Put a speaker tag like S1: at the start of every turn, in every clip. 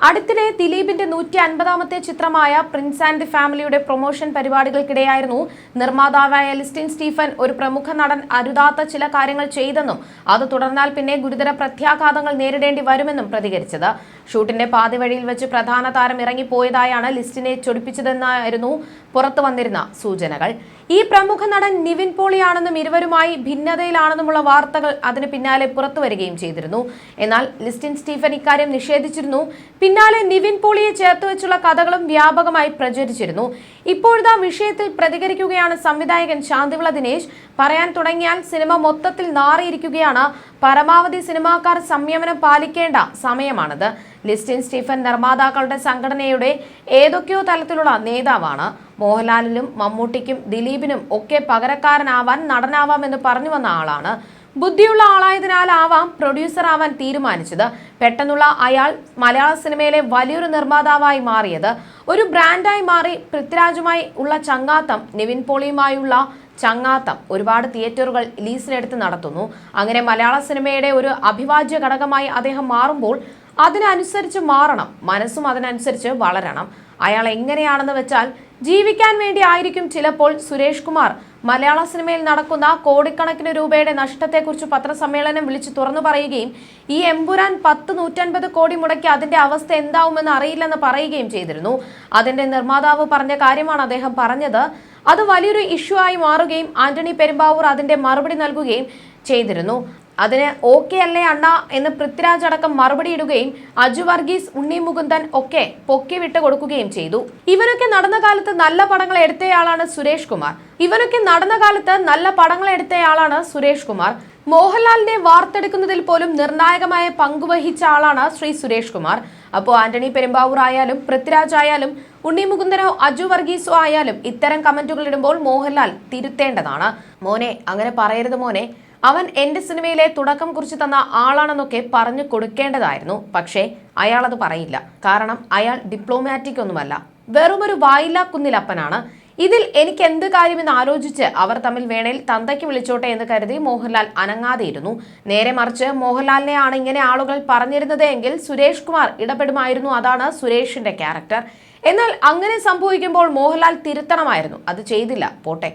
S1: അടുത്തിടെ ദിലീപിന്റെ നൂറ്റി അൻപതാമത്തെ ചിത്രമായ പ്രിൻസ് ആൻഡ് ദി ഫാമിലിയുടെ പ്രൊമോഷൻ പരിപാടികൾക്കിടെയായിരുന്നു നിർമ്മാതാവായ ലിസ്റ്റിൻ സ്റ്റീഫൻ ഒരു പ്രമുഖ നടൻ അരുതാത്ത ചില കാര്യങ്ങൾ ചെയ്തെന്നും അത് തുടർന്നാൽ പിന്നെ ഗുരുതര പ്രത്യാഘാതങ്ങൾ നേരിടേണ്ടി വരുമെന്നും പ്രതികരിച്ചത്. ഷൂട്ടിന്റെ പാതിവഴിയിൽ വെച്ച് പ്രധാന താരം ഇറങ്ങിപ്പോയതായാണ് ലിസ്റ്റിനെ ചൊടിപ്പിച്ചതെന്നായിരുന്നു പുറത്തു വന്നിരുന്ന സൂചനകൾ. ഈ പ്രമുഖ നടൻ നിവിൻ പോളിയാണെന്നും ഇരുവരുമായി ഭിന്നതയിലാണെന്നുമുള്ള വാർത്തകൾ അതിന് പിന്നാലെ പുറത്തു വരികയും ചെയ്തിരുന്നു. എന്നാൽ ലിസ്റ്റിൻ സ്റ്റീഫൻ ഇക്കാര്യം നിഷേധിച്ചിരുന്നു. പിന്നാലെ നിവിൻ പോളിയെ ചേർത്ത് വെച്ചുള്ള കഥകളും വ്യാപകമായി പ്രചരിച്ചിരുന്നു. ഇപ്പോഴത്തെ വിഷയത്തിൽ പ്രതികരിക്കുകയാണ് സംവിധായകൻ ശാന്തിവിള ദിനേശ് പറയാൻ തുടങ്ങിയാൽ സിനിമ മൊത്തത്തിൽ നാറിയിരിക്കുകയാണ്. പരമാവധി സിനിമാക്കാർ സംയമനം പാലിക്കേണ്ട സമയമാണിത്. ലിസ്റ്റിൻ സ്റ്റീഫൻ നിർമ്മാതാക്കളുടെ സംഘടനയുടെ ഏതൊക്കെയോ തലത്തിലുള്ള നേതാവാണ്. മോഹൻലാലിനും മമ്മൂട്ടിക്കും ദിലീപിനും ഒക്കെ പകരക്കാരനാവാൻ നടനാവാമെന്ന് പറഞ്ഞു വന്ന ആളാണ് ബുദ്ധിയുള്ള ആളായതിനാലാവാം പ്രൊഡ്യൂസർ ആവാൻ തീരുമാനിച്ചത്. പെട്ടെന്നുള്ള അയാൾ മലയാള സിനിമയിലെ വലിയൊരു നിർമ്മാതാവായി മാറിയത്. ഒരു ബ്രാൻഡായി മാറി പൃഥ്വിരാജുമായി ഉള്ള ചങ്ങാത്തം നിവിൻ പോളിയുമായുള്ള ചങ്ങാത്തം ഒരുപാട് തിയേറ്ററുകൾ ലീസിനെടുത്ത് നടത്തുന്നു. അങ്ങനെ മലയാള സിനിമയുടെ ഒരു അഭിവാജ്യ ഘടകമായി അദ്ദേഹം മാറുമ്പോൾ അതിനനുസരിച്ച് മാറണം. മനസ്സും അതിനനുസരിച്ച് വളരണം. അയാൾ എങ്ങനെയാണെന്ന് വെച്ചാൽ ജീവിക്കാൻ വേണ്ടി ആയിരിക്കും ചിലപ്പോൾ സുരേഷ് കുമാർ. മലയാള സിനിമയിൽ നടക്കുന്ന കോടിക്കണക്കിന് രൂപയുടെ നഷ്ടത്തെക്കുറിച്ച് പത്രസമ്മേളനം വിളിച്ചു തുറന്നു പറയുകയും ഈ എമ്പുരാൻ പത്ത് നൂറ്റൻപത് കോടി മുടക്കി അതിന്റെ അവസ്ഥ എന്താവുമെന്ന് അറിയില്ലെന്ന് പറയുകയും ചെയ്തിരുന്നു. അതിന്റെ നിർമ്മാതാവ് പറഞ്ഞ കാര്യമാണ് അദ്ദേഹം പറഞ്ഞത്. അത് വലിയൊരു ഇഷ്യൂ ആയി മാറുകയും ആന്റണി പെരുമ്പാവൂർ അതിന്റെ മറുപടി നൽകുകയും ചെയ്തിരുന്നു. അതിന് ഓക്കെ അല്ലേ അണ്ണ എന്ന് പൃഥ്വിരാജ് അടക്കം മറുപടി ഇടുകയും അജു വർഗീസ് ഉണ്ണി മുകുന്ദൻ ഒക്കെ പൊക്കി വിട്ടു കൊടുക്കുകയും ചെയ്തു. ഇവരൊക്കെ നടന്ന കാലത്ത് നല്ല പടങ്ങൾ എടുത്തയാളാണ് സുരേഷ് കുമാർ. ഇവരൊക്കെ നടന്ന കാലത്ത് നല്ല പടങ്ങൾ എടുത്തയാളാണ് സുരേഷ് കുമാർ. മോഹൻലാലിനെ വാർത്തെടുക്കുന്നതിൽ പോലും നിർണായകമായ പങ്കുവഹിച്ച ആളാണ് ശ്രീ സുരേഷ് കുമാർ. അപ്പോൾ ആന്റണി പെരുമ്പാവൂർ ആയാലും പൃഥ്വിരാജ് ആയാലും ഉണ്ണി മുകുന്ദനോ അജു വർഗീസോ ആയാലും ഇത്തരം കമന്റുകൾ ഇടുമ്പോൾ മോഹൻലാൽ തിരുത്തേണ്ടതാണ്. മോനെ അങ്ങനെ പറയരുത് മോനെ. അവൻ എന്റെ സിനിമയിലെ തുടക്കം കുറിച്ച് തന്ന ആളാണെന്നൊക്കെ പറഞ്ഞു കൊടുക്കേണ്ടതായിരുന്നു. പക്ഷേ അയാൾ അത് പറയില്ല. കാരണം അയാൾ ഡിപ്ലോമാറ്റിക് ഒന്നുമല്ല. വെറുമൊരു വായില്ലാ കുന്നിലപ്പനാണ്. ഇതിൽ എനിക്ക് എന്ത് കാര്യമെന്ന് ആലോചിച്ച് അവർ തമ്മിൽ വേണേൽ തന്തയ്ക്ക് വിളിച്ചോട്ടെ എന്ന് കരുതി മോഹൻലാൽ അനങ്ങാതെയിരുന്നു. നേരെ മറിച്ച് മോഹൻലാലിനെ ആണ് ഇങ്ങനെ ആളുകൾ പറഞ്ഞിരുന്നത് എങ്കിൽ സുരേഷ് കുമാർ ഇടപെടുമായിരുന്നു അതാണ് സുരേഷിന്റെ ക്യാരക്ടർ എന്നാൽ അങ്ങനെ സംഭവിക്കുമ്പോൾ മോഹൻലാൽ തിരുത്തണമായിരുന്നു. അത് ചെയ്തില്ല. പോട്ടെ.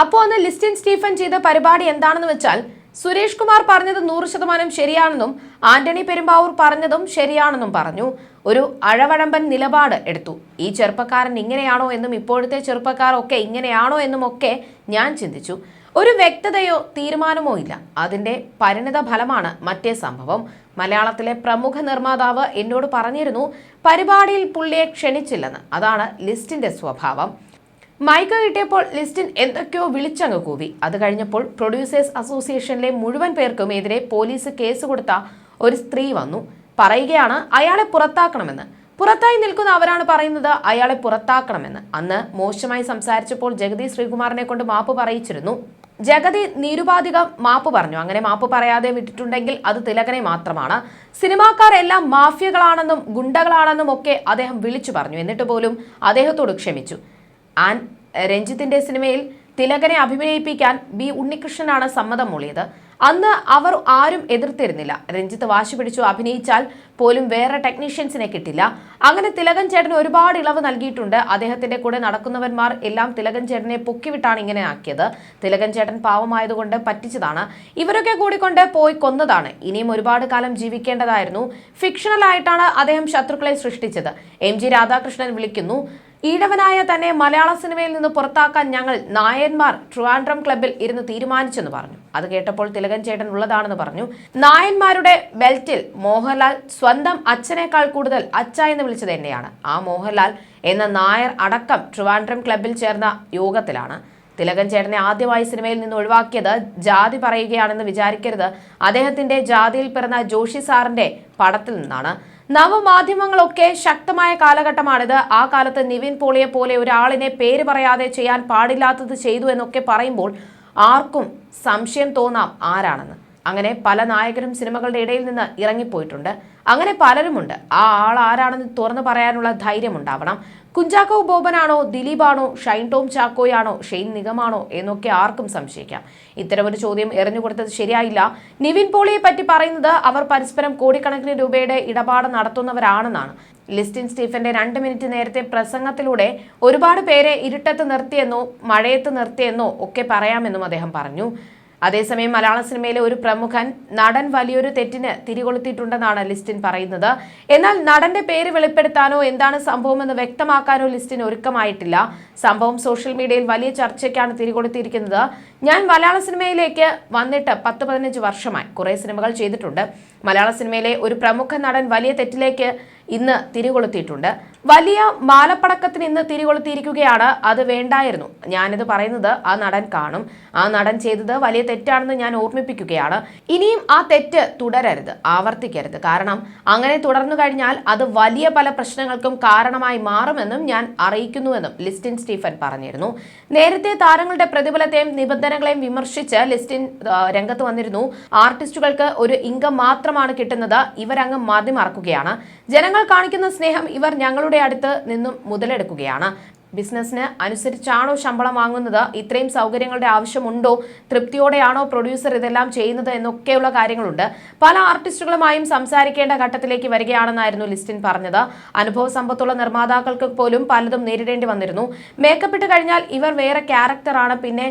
S1: അപ്പോൾ അന്ന് ലിസ്റ്റിൻ സ്റ്റീഫൻ ചെയ്ത പരിപാടി എന്താണെന്ന് വെച്ചാൽ സുരേഷ് കുമാർ പറഞ്ഞത് നൂറ് ശതമാനം ശരിയാണെന്നും ആന്റണി പെരുമ്പാവൂർ പറഞ്ഞതും ശരിയാണെന്നും പറഞ്ഞു. ഒരു അഴവഴമ്പൻ നിലപാട് എടുത്തു. ഈ ചെറുപ്പക്കാരൻ ഇങ്ങനെയാണോ എന്നും ഇപ്പോഴത്തെ ചെറുപ്പക്കാർ ഒക്കെ ഇങ്ങനെയാണോ എന്നും ഒക്കെ ഞാൻ ചിന്തിച്ചു. ഒരു വ്യക്തതയോ തീരുമാനമോ ഇല്ല. അതിന്റെ പരിണിത ഫലമാണ് മറ്റേ സംഭവം. മലയാളത്തിലെ പ്രമുഖ നിർമ്മാതാവ് എന്നോട് പറഞ്ഞിരുന്നു പരിപാടിയിൽ പുള്ളിയെ ക്ഷണിച്ചില്ലെന്ന്. അതാണ് ലിസ്റ്റിന്റെ സ്വഭാവം. മൈക്ക് കിട്ടിയപ്പോൾ ലിസ്റ്റിൻ എന്തൊക്കെയോ വിളിച്ചങ്ങ് കൂവി. അത് കഴിഞ്ഞപ്പോൾ പ്രൊഡ്യൂസേഴ്സ് അസോസിയേഷനിലെ മുഴുവൻ പേർക്കും എതിരെ പോലീസ് കേസ് കൊടുത്ത ഒരു സ്ത്രീ വന്നു. പറയുകയാണ് അയാളെ പുറത്താക്കണമെന്ന്. പുറത്തായി നിൽക്കുന്ന അവരാണ് പറയുന്നത് അയാളെ പുറത്താക്കണമെന്ന്. അന്ന് മോശമായി സംസാരിച്ചപ്പോൾ ജഗതി ശ്രീകുമാറിനെ കൊണ്ട് മാപ്പ് പറയിച്ചിരുന്നു. ജഗതി നിരുപാധികം മാപ്പ് പറഞ്ഞു. അങ്ങനെ മാപ്പ് പറയാതെ വിട്ടിട്ടുണ്ടെങ്കിൽ അത് തിലകനെ മാത്രമാണ്. സിനിമാക്കാരെല്ലാം മാഫിയകളാണെന്നും ഗുണ്ടകളാണെന്നും ഒക്കെ അദ്ദേഹം വിളിച്ചു പറഞ്ഞു. എന്നിട്ട് പോലും അദ്ദേഹത്തോട് ക്ഷമിച്ചു. ആൻ രഞ്ജിത്തിന്റെ സിനിമയിൽ തിലകനെ അഭിനയിപ്പിക്കാൻ ബി ഉണ്ണികൃഷ്ണനാണ് സമ്മതം മൂളിയത്. അന്ന് അവർ ആരും എതിർത്തിരുന്നില്ല. രഞ്ജിത്ത് വാശി പിടിച്ചു അഭിനയിച്ചാൽ പോലും വേറെ ടെക്നീഷ്യൻസിനെ കിട്ടില്ല. അങ്ങനെ തിലകൻ ചേട്ടൻ ഒരുപാട് ഇളവ് നൽകിയിട്ടുണ്ട്. അദ്ദേഹത്തിന്റെ കൂടെ നടക്കുന്നവന്മാർ എല്ലാം തിലകൻ ചേട്ടനെ പൊക്കിവിട്ടാണ് ഇങ്ങനെ ആക്കിയത്. തിലകൻ ചേട്ടൻ പാവമായതുകൊണ്ട് പറ്റിച്ചതാണ്. ഇവരൊക്കെ കൂടിക്കൊണ്ട് പോയി കൊന്നതാണ്. ഇനിയും ഒരുപാട് കാലം ജീവിക്കേണ്ടതായിരുന്നു. ഫിക്ഷണലായിട്ടാണ് അദ്ദേഹം ശത്രുക്കളെ സൃഷ്ടിച്ചത്. എം ജി രാധാകൃഷ്ണൻ വിളിക്കുന്നു ഈഴവനായ തന്നെ മലയാള സിനിമയിൽ നിന്ന് പുറത്താക്കാൻ ഞങ്ങൾ നായന്മാർ ട്രിവാൻഡ്രം ക്ലബിൽ ഇരുന്ന് തീരുമാനിച്ചെന്ന് പറഞ്ഞു. അത് കേട്ടപ്പോൾ തിലകൻ ചേട്ടൻ ഉള്ളതാണെന്ന് പറഞ്ഞു. നായന്മാരുടെ ബെൽറ്റിൽ മോഹൻലാൽ സ്വന്തം അച്ഛനേക്കാൾ കൂടുതൽ അച്ഛ എന്ന് വിളിച്ചത് എന്നെയാണ്. ആ മോഹൻലാൽ എന്ന നായർ അടക്കം ട്രിവാൻഡ്രം ക്ലബിൽ ചേർന്ന യോഗത്തിലാണ്. തിലകൻ ചേട്ടനെ ആദ്യമായി സിനിമയിൽ നിന്ന് ഒഴിവാക്കിയത് ജാതി പറയുകയാണെന്ന് വിചാരിക്കരുത്. അദ്ദേഹത്തിന്റെ ജാതിയിൽ പിറന്ന ജോഷി സാറിന്റെ പടത്തിൽ നിന്നാണ്. നവമാധ്യമങ്ങളൊക്കെ ശക്തമായ കാലഘട്ടമാണിത്. ആ കാലത്ത് നിവിൻ പോളിയെ പോലെ ഒരാളിനെ പേര് പറയാതെ ചെയ്യാൻ പാടില്ലാത്തത് ചെയ്തു എന്നൊക്കെ പറയുമ്പോൾ ആർക്കും സംശയം തോന്നാം ആരാണെന്ന്. അങ്ങനെ പല നായകരും സിനിമകളുടെ ഇടയിൽ നിന്ന് ഇറങ്ങിപ്പോയിട്ടുണ്ട്. അങ്ങനെ പലരുമുണ്ട്. ആ ആൾ ആരാണെന്ന് തുറന്നു പറയാനുള്ള ധൈര്യം ഉണ്ടാവണം കുഞ്ചാക്കോ ബോബനാണോ ദിലീപാണോ ഷൈൻ ടോം ചാക്കോയാണോ ഷെയ്ൻ നിഗമാണോ എന്നൊക്കെ ആർക്കും സംശയിക്കാം. ഇത്തരമൊരു ചോദ്യം എറിഞ്ഞു കൊടുത്തത് ശരിയായില്ല. നിവിൻ പോളിയെ പറ്റി പറയുന്നത് അവർ പരസ്പരം കോടിക്കണക്കിന് രൂപയുടെ ഇടപാട് നടത്തുന്നവരാണെന്നാണ്. ലിസ്റ്റിൻ സ്റ്റീഫന്റെ രണ്ട് മിനിറ്റ് നേരത്തെ പ്രസംഗത്തിലൂടെ ഒരുപാട് പേരെ ഇരുട്ടത്ത് നിർത്തിയെന്നോ മഴയത്ത് നിർത്തിയെന്നോ ഒക്കെ പറയാമെന്നും അദ്ദേഹം പറഞ്ഞു. അതേസമയം മലയാള സിനിമയിലെ ഒരു പ്രമുഖൻ നടൻ വലിയൊരു തെറ്റിന് തിരികൊളുത്തിയിട്ടുണ്ടെന്നാണ് ലിസ്റ്റിൻ പറയുന്നത്. എന്നാൽ നടന്റെ പേര് വെളിപ്പെടുത്താനോ എന്താണ് സംഭവമെന്ന് വ്യക്തമാക്കാനോ ലിസ്റ്റിൻ ഒരുക്കമായിട്ടില്ല. സംഭവം സോഷ്യൽ മീഡിയയിൽ വലിയ ചർച്ചയ്ക്കാണ് തിരികൊളുത്തിയിരിക്കുന്നത്. ഞാൻ മലയാള സിനിമയിലേക്ക് വന്നിട്ട് പത്ത് പതിനഞ്ച് വർഷമായി കുറേ സിനിമകൾ ചെയ്തിട്ടുണ്ട്. മലയാള സിനിമയിലെ ഒരു പ്രമുഖ നടൻ വലിയ തെറ്റിലേക്ക് ഇന്ന് തിരികൊളുത്തിയിട്ടുണ്ട്. വലിയ മാലപ്പടക്കത്തിന് ഇന്ന് തിരികൊളുത്തിയിരിക്കുകയാണ്. അത് വേണ്ടായിരുന്നു. ഞാനിത് പറയുന്നത് ആ നടൻ കാണും. ആ നടൻ ചെയ്തത് വലിയ തെറ്റാണെന്ന് ഞാൻ ഓർമ്മിപ്പിക്കുകയാണ്. ഇനിയും ആ തെറ്റ് തുടരരുത്. ആവർത്തിക്കരുത്. കാരണം അങ്ങനെ തുടർന്നു കഴിഞ്ഞാൽ അത് വലിയ പല പ്രശ്നങ്ങൾക്കും കാരണമായി മാറുമെന്നും ഞാൻ അറിയിക്കുന്നുവെന്നും ലിസ്റ്റിൻ സ്റ്റീഫൻ പറഞ്ഞിരുന്നു. നേരത്തെ താരങ്ങളുടെ പ്രതിഫലത്തെയും നിബന്ധനകളെയും വിമർശിച്ച് ലിസ്റ്റിൻ രംഗത്ത് വന്നിരുന്നു. ആർട്ടിസ്റ്റുകൾക്ക് ഒരു ഇൻകം മാത്രമാണ് കിട്ടുന്നത്. ഇവരങ്ങ് മതിമറക്കുകയാണ്. ജനങ്ങൾ കാണിക്കുന്ന സ്നേഹം ഇവർ ഞങ്ങളുടെ അടുത്ത് നിന്നും മുതലെടുക്കുകയാണ്. ബിസിനസ്സിന് അനുസരിച്ചാണോ ശമ്പളം വാങ്ങുന്നത്? ഇത്രയും സൗകര്യങ്ങളുടെ ആവശ്യമുണ്ടോ? തൃപ്തിയോടെയാണോ പ്രൊഡ്യൂസർ ഇതെല്ലാം ചെയ്യുന്നത് എന്നൊക്കെയുള്ള കാര്യങ്ങളുണ്ട്. പല ആർട്ടിസ്റ്റുകളുമായും സംസാരിക്കേണ്ട ഘട്ടത്തിലേക്ക് വരികയാണെന്നായിരുന്നു ലിസ്റ്റിൻ പറഞ്ഞത്. അനുഭവ സമ്പത്തുള്ള നിർമ്മാതാക്കൾക്ക് പോലും പലതും നേരിടേണ്ടി വന്നിരുന്നു. മേക്കപ്പ് ഇട്ട് കഴിഞ്ഞാൽ ഇവർ വേറെ ക്യാരക്ടറാണ്. പിന്നെ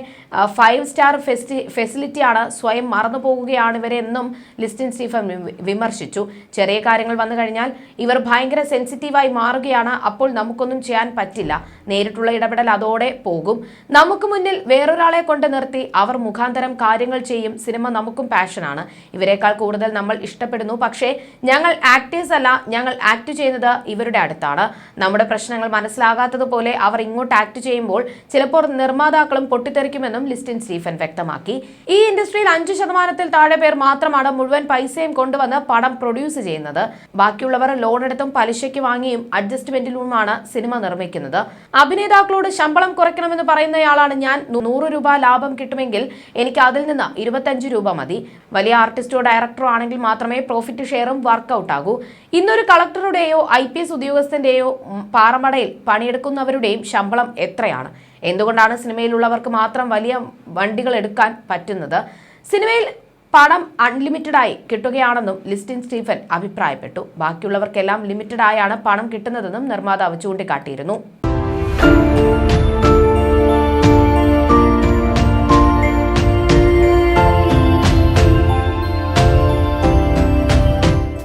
S1: ഫൈവ് സ്റ്റാർ ഫെസ്റ്റി ഫെസിലിറ്റിയാണ് സ്വയം മറന്നു പോകുകയാണ് ഇവരെ എന്നും ലിസ്റ്റിൻ സ്റ്റീഫൻ വിമർശിച്ചു. ചെറിയ കാര്യങ്ങൾ വന്നു കഴിഞ്ഞാൽ ഇവർ ഭയങ്കര സെൻസിറ്റീവായി മാറുകയാണ്. അപ്പോൾ നമുക്കൊന്നും ചെയ്യാൻ പറ്റില്ല. നേരിട്ടുള്ള ഇടപെടൽ അതോടെ പോകും. നമുക്ക് മുന്നിൽ വേറൊരാളെ കൊണ്ട് നിർത്തി അവർ മുഖാന്തരം കാര്യങ്ങൾ ചെയ്യും. സിനിമ നമുക്കും പാഷനാണ്. ഇവരെക്കാൾ കൂടുതൽ നമ്മൾ ഇഷ്ടപ്പെടുന്നു. പക്ഷേ ഞങ്ങൾ ആക്ടേഴ്സ് അല്ല. ഞങ്ങൾ ആക്ട് ചെയ്യുന്നത് ഇവരുടെ അടുത്താണ്. നമ്മുടെ പ്രശ്നങ്ങൾ മനസ്സിലാകാത്തതുപോലെ അവർ ഇങ്ങോട്ട് ആക്ട് ചെയ്യുമ്പോൾ ചിലപ്പോൾ നിർമ്മാതാക്കളും പൊട്ടിത്തെറിക്കുമെന്നും ലിസ്റ്റിൻ സ്റ്റീഫൻ വ്യക്തമാക്കി. ഈ ഇൻഡസ്ട്രിയിൽ അഞ്ച് ശതമാനത്തിൽ താഴെ പേർ മാത്രമാണ് മുഴുവൻ പൈസയും കൊണ്ടുവന്ന് പടം പ്രൊഡ്യൂസ് ചെയ്യുന്നത്. ബാക്കിയുള്ളവർ ലോൺ എടുത്തും പലിശയ്ക്ക് വാങ്ങിയും അഡ്ജസ്റ്റ്മെന്റിലുമാണ് സിനിമ നിർമ്മിക്കുന്നത്. അഭിനേതാക്കളോട് ശമ്പളം കുറയ്ക്കണമെന്ന് പറയുന്നയാളാണ് ഞാൻ. നൂറ് രൂപ ലാഭം കിട്ടുമെങ്കിൽ എനിക്ക് അതിൽ നിന്ന് ഇരുപത്തഞ്ച് രൂപ മതി. വലിയ ആർട്ടിസ്റ്റോ ഡയറക്ടറോ ആണെങ്കിൽ മാത്രമേ പ്രോഫിറ്റ് ഷെയറും വർക്കൗട്ട് ആകൂ. ഇന്നൊരു കളക്ടറുടെയോ ഐ പി എസ് ഉദ്യോഗസ്ഥന്റെയോ പാറമടയിൽ പണിയെടുക്കുന്നവരുടെയും ശമ്പളം എത്രയാണ്? എന്തുകൊണ്ടാണ് സിനിമയിലുള്ളവർക്ക് മാത്രം വലിയ വണ്ടികൾ എടുക്കാൻ പറ്റുന്നത്? സിനിമയിൽ പണം അൺലിമിറ്റഡ് ആയി കിട്ടുകയാണെന്നും ലിസ്റ്റിൻ സ്റ്റീഫൻ അഭിപ്രായപ്പെട്ടു. ബാക്കിയുള്ളവർക്കെല്ലാം ലിമിറ്റഡ് ആയാണ് പണം കിട്ടുന്നതെന്നും നിർമ്മാതാവ് ചൂണ്ടിക്കാട്ടിയിരുന്നു. Thank you.